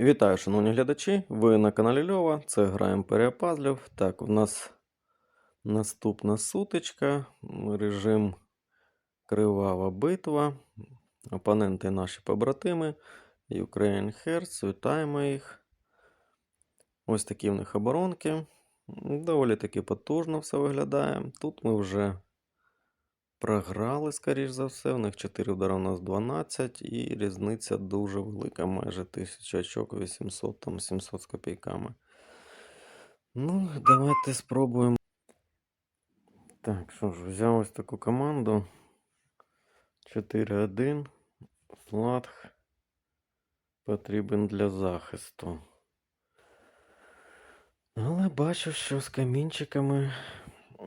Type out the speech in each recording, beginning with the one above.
Вітаю, шановні глядачі! Ви на каналі Льова. Це гра Імперія Пазлів. Так, у нас наступна сутичка. Режим Кривава битва. Опоненти наші побратими. Ukraine Hearts. Вітаємо їх. Ось такі в них оборонки. Доволі таки потужно все виглядає. Тут ми вже програли, скоріш за все. У них 4 удари, у нас 12, і різниця дуже велика, майже 1000 очок, 800, там 700 з копійками. Ну, давайте спробуємо. Так, що ж, взяв ось таку команду. 4-1. Флатх потрібен для захисту. Але бачу, що з камінчиками,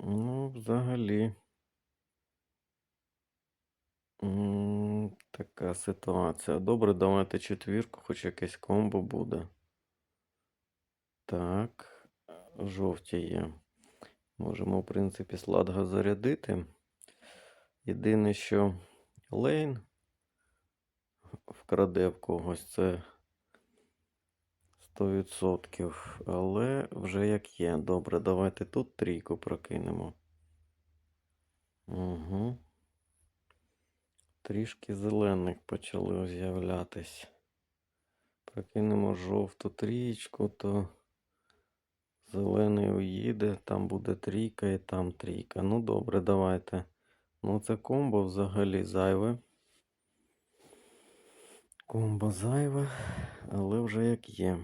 ну, взагалі. Така ситуація. Добре, давайте четвірку, хоч якесь комбо буде. Так, жовті є. Можемо, в принципі, сладга зарядити. Єдине, що лейн вкраде в когось, це 100%. Але вже як є. Добре, давайте тут трійку прокинемо. Угу. Трішки зелених почали з'являтись. Прокинемо жовту трієчку, то зелений уїде, там буде трійка і там трійка. Ну добре, давайте. Ну це комбо взагалі зайве. Комбо зайве, але вже як є.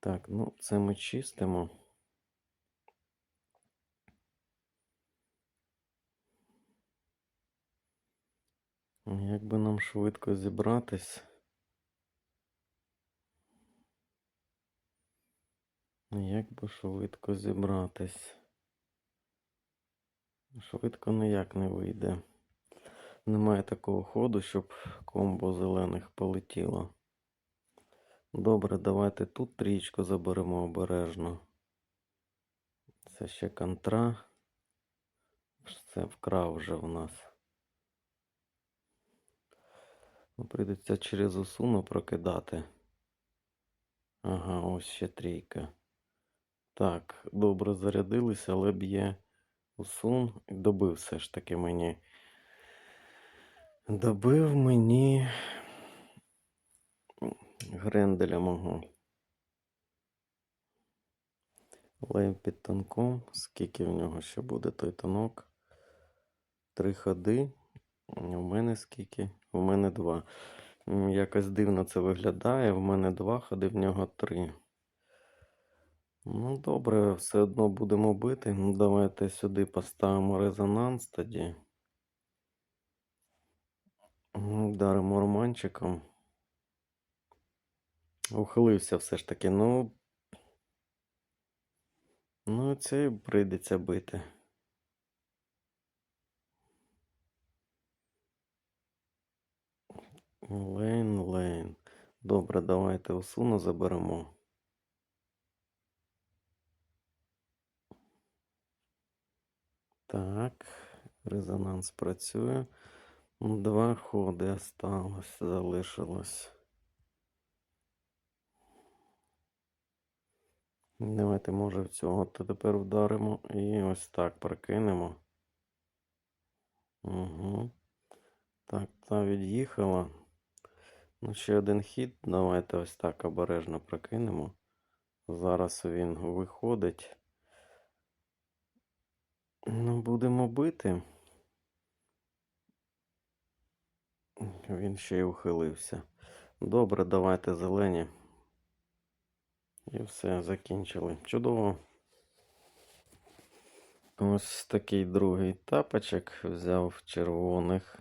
Так, ну це ми чистимо. Як би нам швидко зібратись? Як би швидко зібратись? Швидко ніяк не вийде. Немає такого ходу, щоб комбо зелених полетіло. Добре, давайте тут трічку заберемо обережно. Це ще контра. Це вкрав вже в нас. Ну, Прийдеться через усуну прокидати. Ага, ось ще трійка. Так, добре зарядилися, але б'є усун. Добив все ж таки мені. Добив мені гренделя мого. Лейм під танком. Скільки в нього ще буде той танок? Три ходи. У мене скільки? У мене два. Якось дивно це виглядає. В мене два ходи, в нього три. Ну, добре, все одно будемо бити. Ну, давайте сюди поставимо резонанс тоді. Ну, Вдаримо романчиком. Ухилився все ж таки. Ну. Ну, це прийдеться бити. Лейн, лейн. Добре, давайте усуну заберемо. Так, резонанс працює. Ну, Два ходи осталось, залишилось. Давайте, може, в цього то тепер вдаримо і ось так прокинемо. Угу. Так, та від'їхала. Ну, ще один хід. Давайте ось так обережно прокинемо. Зараз він виходить. Ну, будемо бити. Він ще й ухилився. Добре, давайте зелені. І все, закінчили. Чудово. Ось такий другий тапочок взяв червоних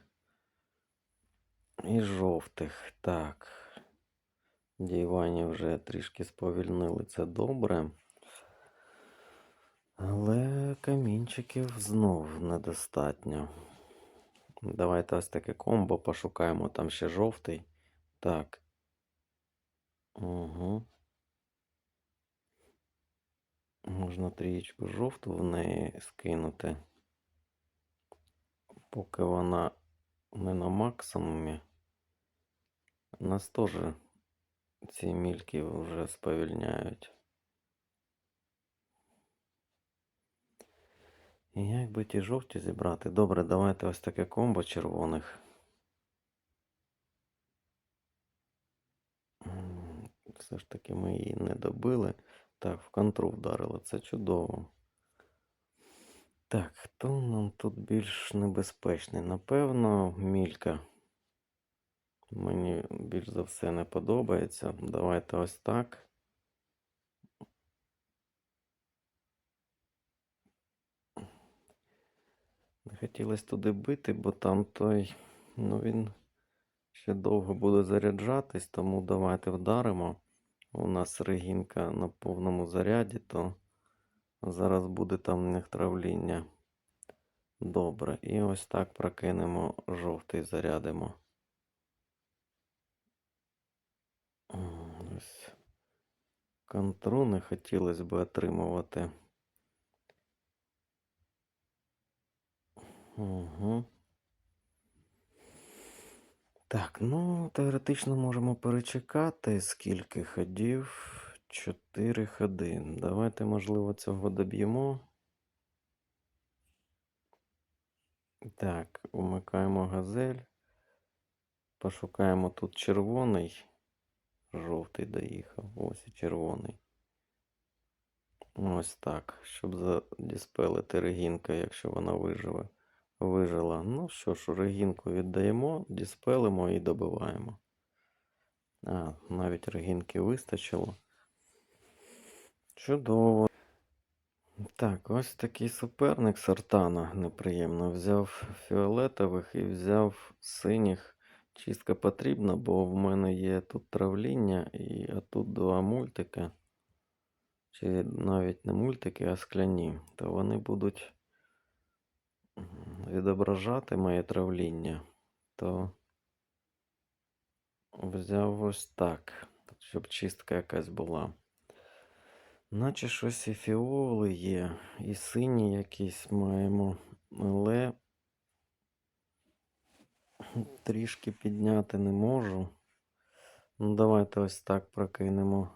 і жовтих. Так. Дівані вже трішки сповільнили це добре. Але камінчиків знов недостатньо. Давайте ось таке комбо пошукаємо. Там ще жовтий. Так. Угу. Можна трієчку жовту в неї скинути. Поки вона не на максимумі. У нас теж ці мільки вже сповільняють. І як би ті жовті зібрати? Добре, давайте ось таке комбо червоних. Все ж таки ми її не добили. Так, в контру вдарили. Це чудово. Так, хто нам тут більш небезпечний? Напевно, мілька. Мені більш за все не подобається. Давайте ось так. Не хотілося туди бити, бо там той, ну він ще довго буде заряджатись, тому давайте вдаримо. У нас регінка на повному заряді, то зараз буде там в травління. Добре. І ось так прокинемо жовтий, зарядимо. Контру не хотілося б отримувати. Угу. Так, ну, теоретично можемо перечекати, скільки ходів. Чотири ходи. Давайте, можливо, цього доб'ємо. Так, умикаємо газель. Пошукаємо тут червоний. Жовтий доїхав. Ось і червоний. Ось так. Щоб задіспелити регінка, якщо вона виживе. Вижила. Ну що ж, регінку віддаємо, діспелимо і добиваємо. А, навіть регінки вистачило. Чудово. Так, ось такий суперник Сартана неприємно. Взяв фіолетових і взяв синіх. Чистка потрібна, бо в мене є тут травління, і а тут два мультики. Чи навіть не мультики, а скляні. То вони будуть відображати моє травління. То взяв ось так, щоб чистка якась була. Наче щось і фіоли є, і сині якісь маємо, але трішки підняти не можу. Ну, давайте ось так прокинемо.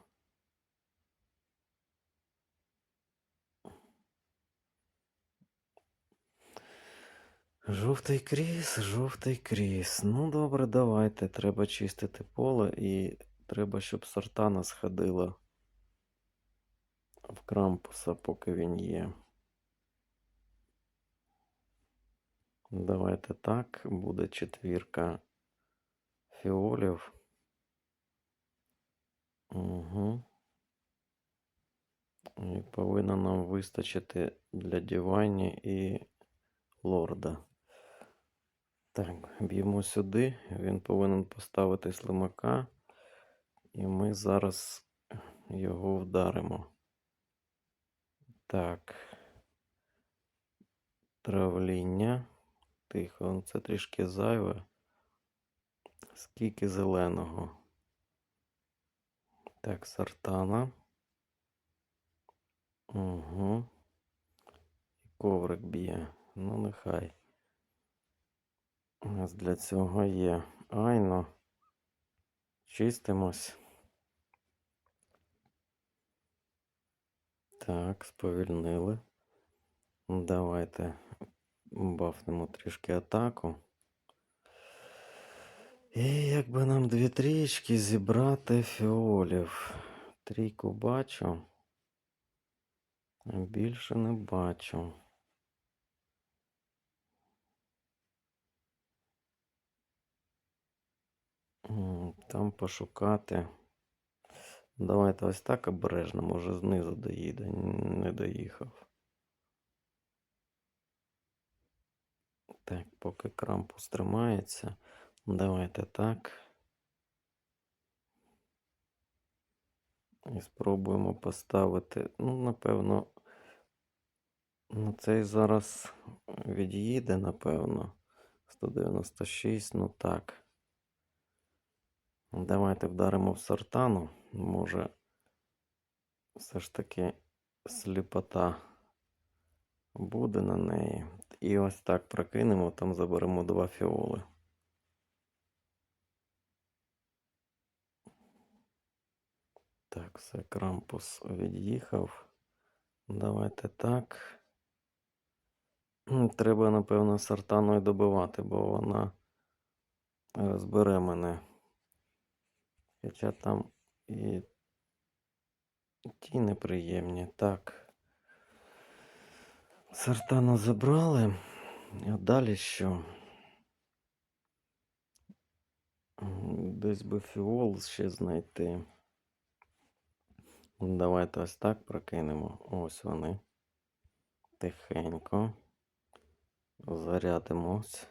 Жовтий кріс, жовтий кріс. Ну добре, давайте. Треба чистити поле і треба, щоб сортана сходила в крампуса, поки він є. Давайте так. Буде четвірка фіолів. Угу. І повинно нам вистачити для Дівайні і лорда. Так, б'ємо сюди. Він повинен поставити слимака. І ми зараз його вдаримо. Так. Травління. Тихо, це трішки зайве. Скільки зеленого. Так, сартана. Угу. І коврик б'є. Ну, нехай. У нас для цього є айно. Чистимось. Так, сповільнили. Давайте бафнемо трішки атаку. І якби нам дві трічки зібрати фіолів. Трійку бачу. Більше не бачу. Там пошукати. Давайте ось так обережно, може знизу доїде. Не доїхав. Так, поки крампус тримається. Давайте так. І спробуємо поставити. Ну, напевно, ну цей зараз від'їде, напевно. 196, ну так. Давайте вдаримо в сортану. Може, все ж таки сліпота буде на неї. І ось так прокинемо, там заберемо два фіоли. Так, все, крампус від'їхав. Давайте так. Треба, напевно, сартаною добивати, бо вона розбере мене. Хоча там і ті неприємні. Так. Сартану забрали. А далі що? Десь би фіол ще знайти. Давайте ось так прокинемо. Ось вони. Тихенько. Зарядимось.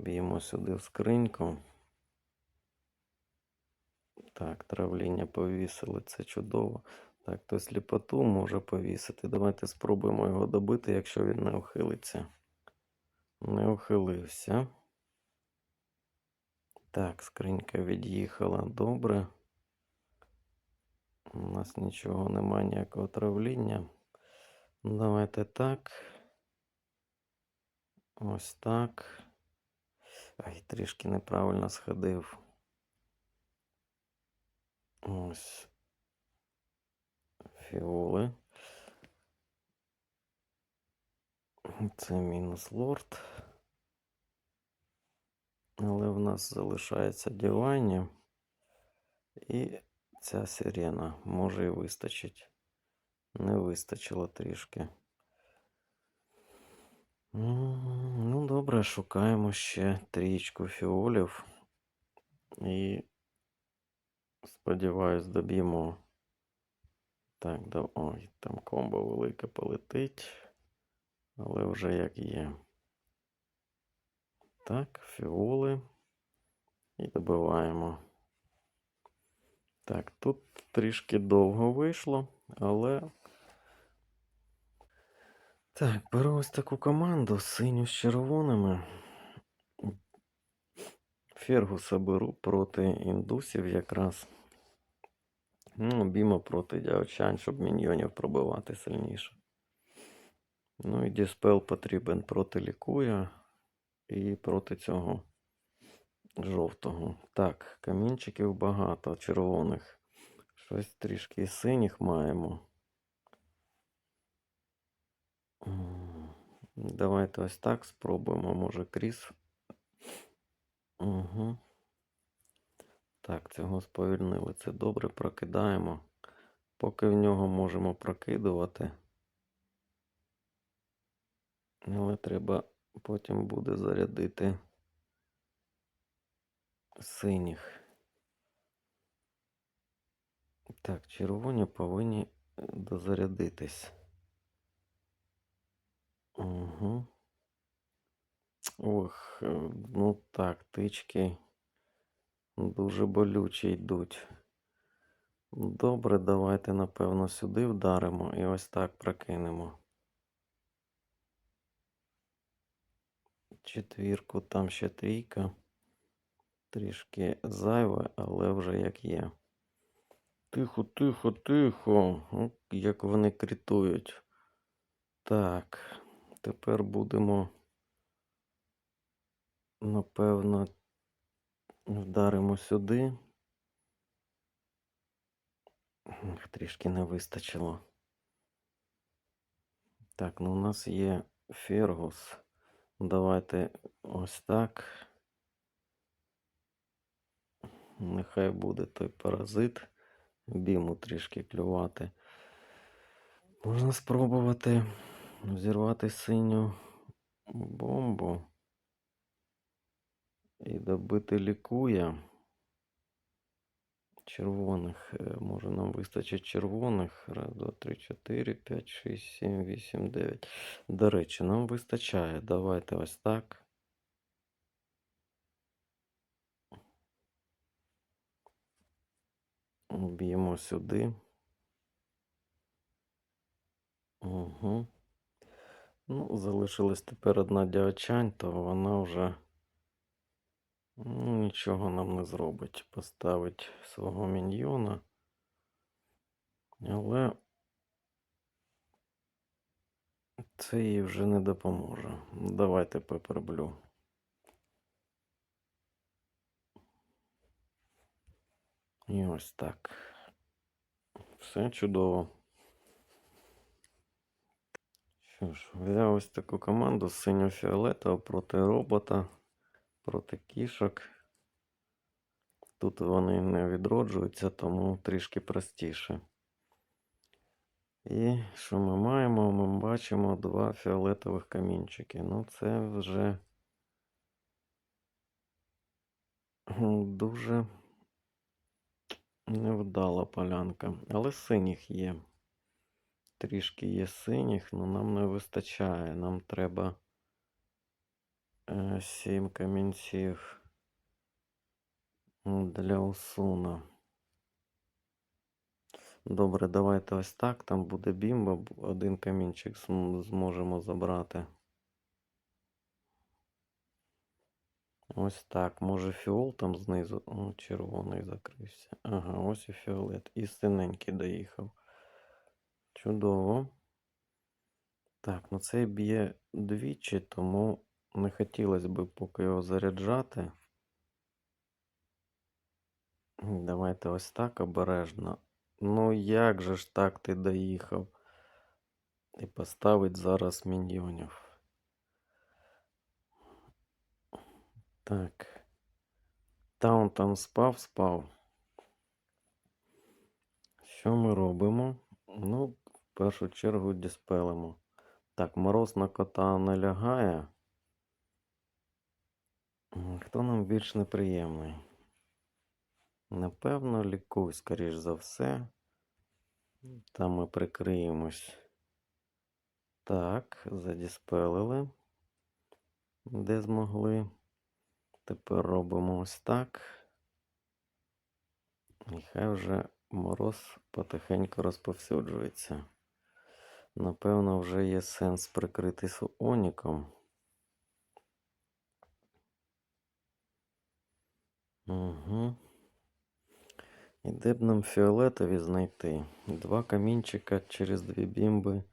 Б'ємо сюди в скриньку. Так, травління повісили, це чудово. Так, то сліпоту може повісити. Давайте спробуємо його добити, якщо він не ухилиться. Не ухилився. Так, скринька від'їхала добре. У нас нічого немає, ніякого травління. Давайте так. Ось так. Ай, трішки неправильно сходив. Ось. Фіоли. Це мінус лорд. Але в нас залишається дівайні. І ця сирена. Може і вистачить. Не вистачило трішки. Ну, добре, шукаємо ще трічку фіолів. І сподіваюсь, доб'ємо. Так, да, ой, там комбо велике полетить. Але вже як є. Так, фіоли. І добиваємо. Так, тут трішки довго вийшло, але. Так, беру ось таку команду синю з червоними. Фергуса беру проти індусів якраз. Ну, Біма проти дяочань, щоб міньйонів пробивати сильніше. Ну і діспел потрібен проти лікуя і проти цього жовтого. Так, камінчиків багато, червоних. Щось трішки синіх маємо. Давайте ось так спробуємо, може кріс. Угу. Так, цього сповільнили. Це добре прокидаємо. Поки в нього можемо прокидувати. Але треба потім буде зарядити синіх. Так, червоні повинні е, дозарядитись. Угу. Ох, е, ну так, тички дуже болючі йдуть. Добре, давайте, напевно, сюди вдаримо і ось так прокинемо. Четвірку, там ще трійка. Трішки зайве, але вже як є. Тихо, тихо, тихо. О, як вони критують. Так, тепер будемо, напевно, вдаримо сюди. Трішки не вистачило. Так, ну у нас є Фергус. Давайте ось так. Нехай буде той паразит. Біму трішки клювати. Можна спробувати взірвати синю бомбу і добити лікуя. Червоних. е, Може нам вистачить червоних. Раз, два, три, чотири, п'ять, шість, сім, вісім, дев'ять. До речі, нам вистачає. Давайте ось так. Б'ємо сюди. Угу. Ну, залишилась тепер одна діачань, то вона вже ну, нічого нам не зробить. Поставить свого міньйона. Але це їй вже не допоможе. Давайте І ось так. Все чудово. Що ж, взяв ось таку команду синьо-фіолетового проти робота, проти кішок. Тут вони не відроджуються, тому трішки простіше. І що ми маємо? Ми бачимо два фіолетових камінчики. Ну, це вже дуже невдала полянка. Але синіх є. Трішки є синіх, але нам не вистачає. Нам треба е, сім камінців для усуна. Добре, давайте ось так. Там буде бімба, один камінчик зможемо забрати. Ось так. Може фіол там знизу. О, червоний закрився. Ага, ось і фіолет. І синенький доїхав. Чудово. Так, ну цей б'є двічі, тому не хотілося б поки його заряджати. Давайте ось так обережно. Ну як же ж так ти доїхав? І поставить зараз міньйонів. Так. Таун там спав, спав. Що ми робимо? Ну, в першу чергу діспелимо. Так, мороз на кота не лягає. Хто нам більш неприємний? Напевно, лікуй, скоріш за все. Там ми прикриємось. Так, задіспелили. Де змогли. Тепер робимо ось так. І хай вже мороз потихеньку розповсюджується. Напевно, вже є сенс прикритись оніком. Угу. І де б нам фіолетові знайти? Два камінчика через дві бімби,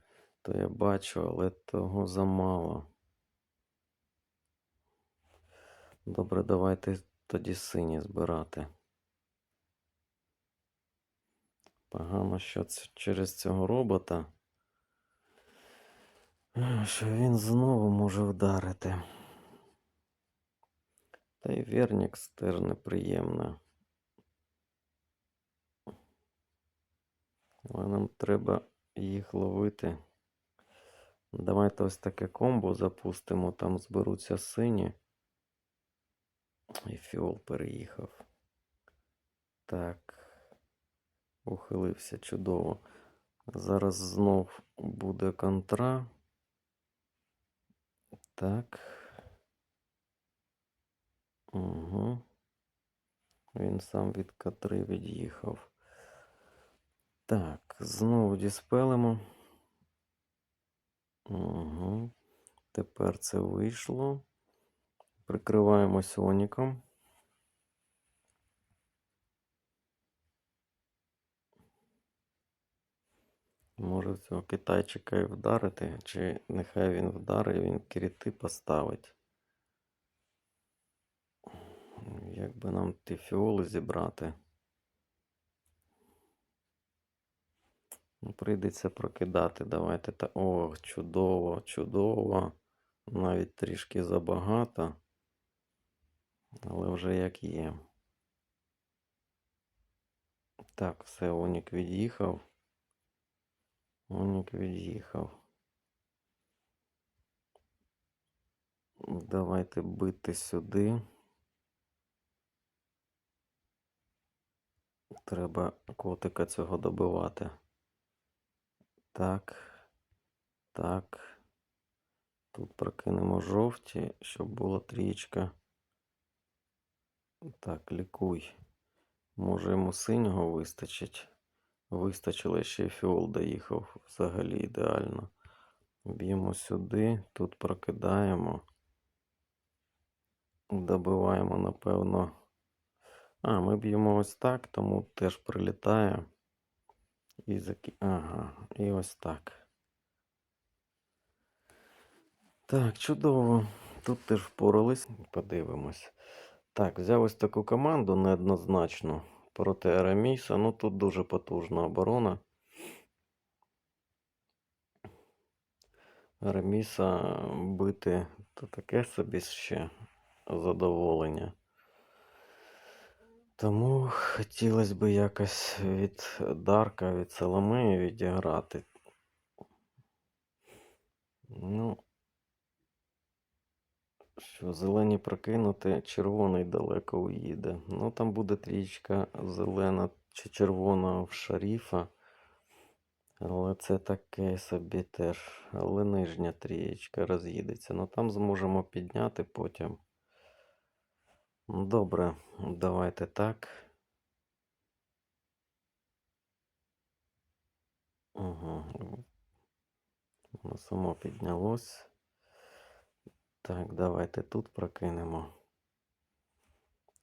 то я бачу, але того замало. Добре, давайте тоді сині збирати. Погано, що це через цього робота. Що він знову може вдарити. Та й Вернікс теж неприємно. Але нам треба їх ловити. Давайте ось таке комбо запустимо, там зберуться сині. І фіол переїхав. Так. Ухилився чудово. Зараз знов буде контра. Так. Угу. Він сам від катри від'їхав. Так, знову діспелимо. Угу. Тепер це вийшло. Прикриваємо соніком. Може цього китайчика і вдарити, чи нехай він вдарить, він кріти поставить. Як би нам ті фіоли зібрати? Ну, прийдеться прокидати. Давайте та. О, чудово, чудово. Навіть трішки забагато. Але вже як є. Так, все, Онік від'їхав. Онік від'їхав. Давайте бити сюди. Треба котика цього добивати. Так. Так. Тут прокинемо жовті, щоб була трічка. Так, лікуй. Може йому синього вистачить. Вистачило ще фіол доїхав. Взагалі ідеально. Б'ємо сюди, тут прокидаємо. Добиваємо, напевно. А, ми б'ємо ось так, тому теж прилітає. І заки... Ага, і ось так. Так, чудово. Тут теж впорались. Подивимось. Так, взяв ось таку команду неоднозначну. проти Араміса. Ну тут дуже потужна оборона. Араміса бити то таке собі ще задоволення. Тому хотілося б якось від Дарка, від Соломеї відіграти. Ну, що зелені прокинути, червоний далеко уїде. Ну, там буде трічка зелена чи червона в шаріфа. Але це таке собі теж. Але нижня трієчка роз'їдеться. Ну там зможемо підняти потім. Ну, Добре, давайте так. Угу. Воно само піднялось. Так, давайте тут прокинемо.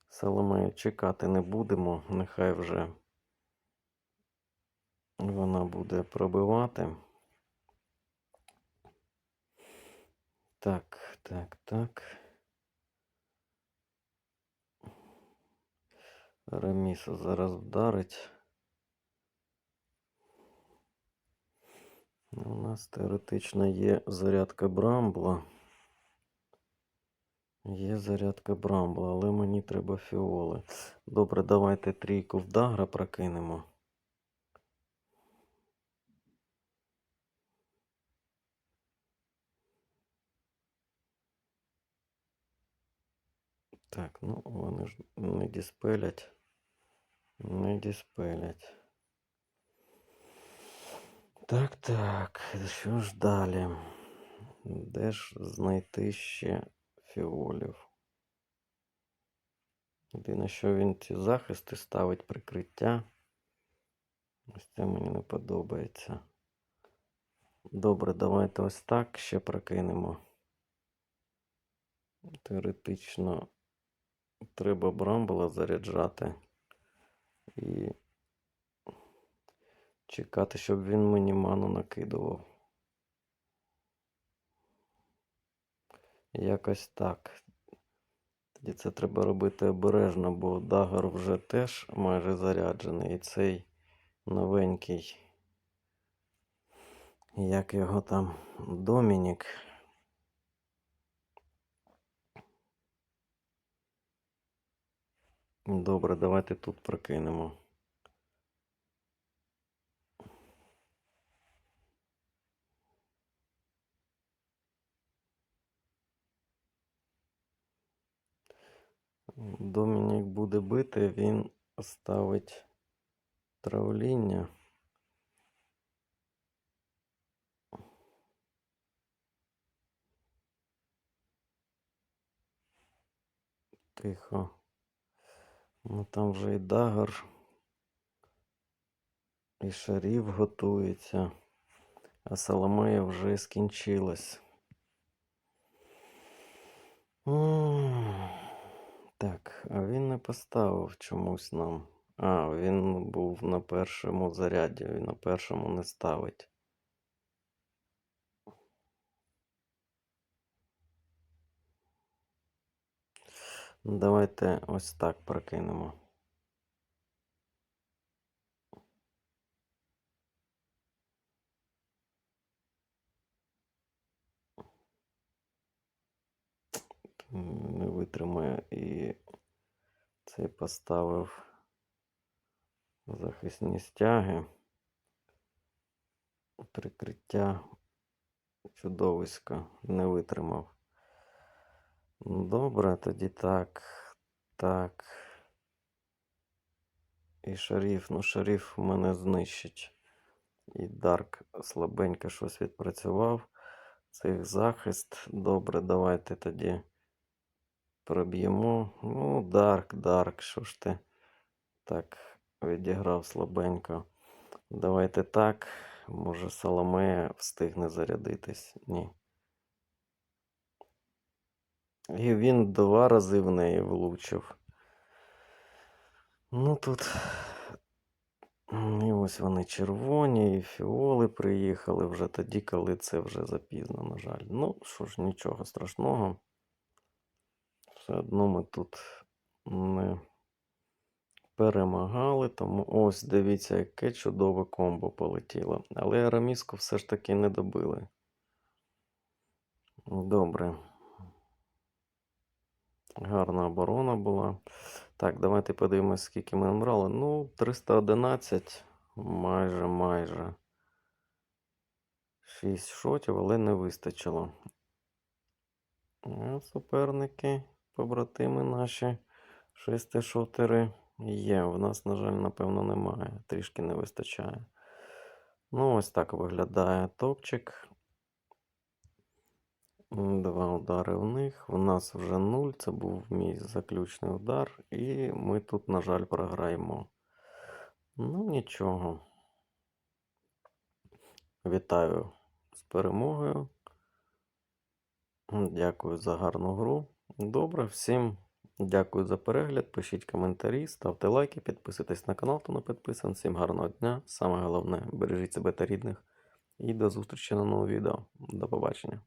Соломею чекати не будемо, нехай вже вона буде пробивати. Так, так, так. Реміса зараз вдарить. У нас теоретично є зарядка Брамбла. Є зарядка Брамбла, але мені треба фіоли. Добре, давайте трійку в Дагра прокинемо. Так, ну вони ж не діспелять. Не діспелять. Так, так, що ж далі? Де ж знайти ще фіолів? Єдине, що він ці захисти ставить прикриття. Ось це мені не подобається. Добре, давайте ось так ще прокинемо. Теоретично треба Брамбла заряджати і чекати, щоб він мені ману накидував. Якось так. Тоді це треба робити обережно, бо дагер вже теж майже заряджений. І цей новенький. Як його там Домінік. Добре, давайте тут прокинемо. Домінік буде бити, він ставить травління. Тихо. Ну там вже і дагер, і шарів готується, а Соломея вже скінчилась. Так, а він не поставив чомусь нам. А, він був на першому заряді, він на першому не ставить. Давайте ось так прокинемо. Не витримає і цей поставив захисні стяги. Прикриття чудовиська не витримав. Добре, тоді так. Так. І шаріф, ну шаріф мене знищить. І Дарк слабенько щось відпрацював. Цих захист. Добре, давайте тоді проб'ємо. Ну, Дарк, Дарк, що ж ти так відіграв слабенько. Давайте так. Може, Соломея встигне зарядитись. Ні. І він два рази в неї влучив. Ну тут. І ось вони червоні, і фіоли приїхали вже тоді, коли це вже запізно, на жаль. Ну, що ж, нічого страшного. Все одно ми тут не перемагали. Тому ось дивіться, яке чудове комбо полетіло. Але Араміску все ж таки не добили. Добре. Гарна оборона була. Так, давайте подивимось, скільки ми набрали. Ну, 311, майже, майже. 6 шотів, але не вистачило. А суперники, побратими наші, шестишотери є. В нас, на жаль, напевно, немає. Трішки не вистачає. Ну, ось так виглядає топчик. Два удари в них. В нас вже нуль. Це був мій заключний удар. І ми тут, на жаль, програємо. Ну, нічого. Вітаю з перемогою. Дякую за гарну гру. Добре, всім дякую за перегляд. Пишіть коментарі, ставте лайки, підписуйтесь на канал, хто не підписаний. Всім гарного дня. Саме головне, бережіть себе та рідних. І до зустрічі на новому відео. До побачення.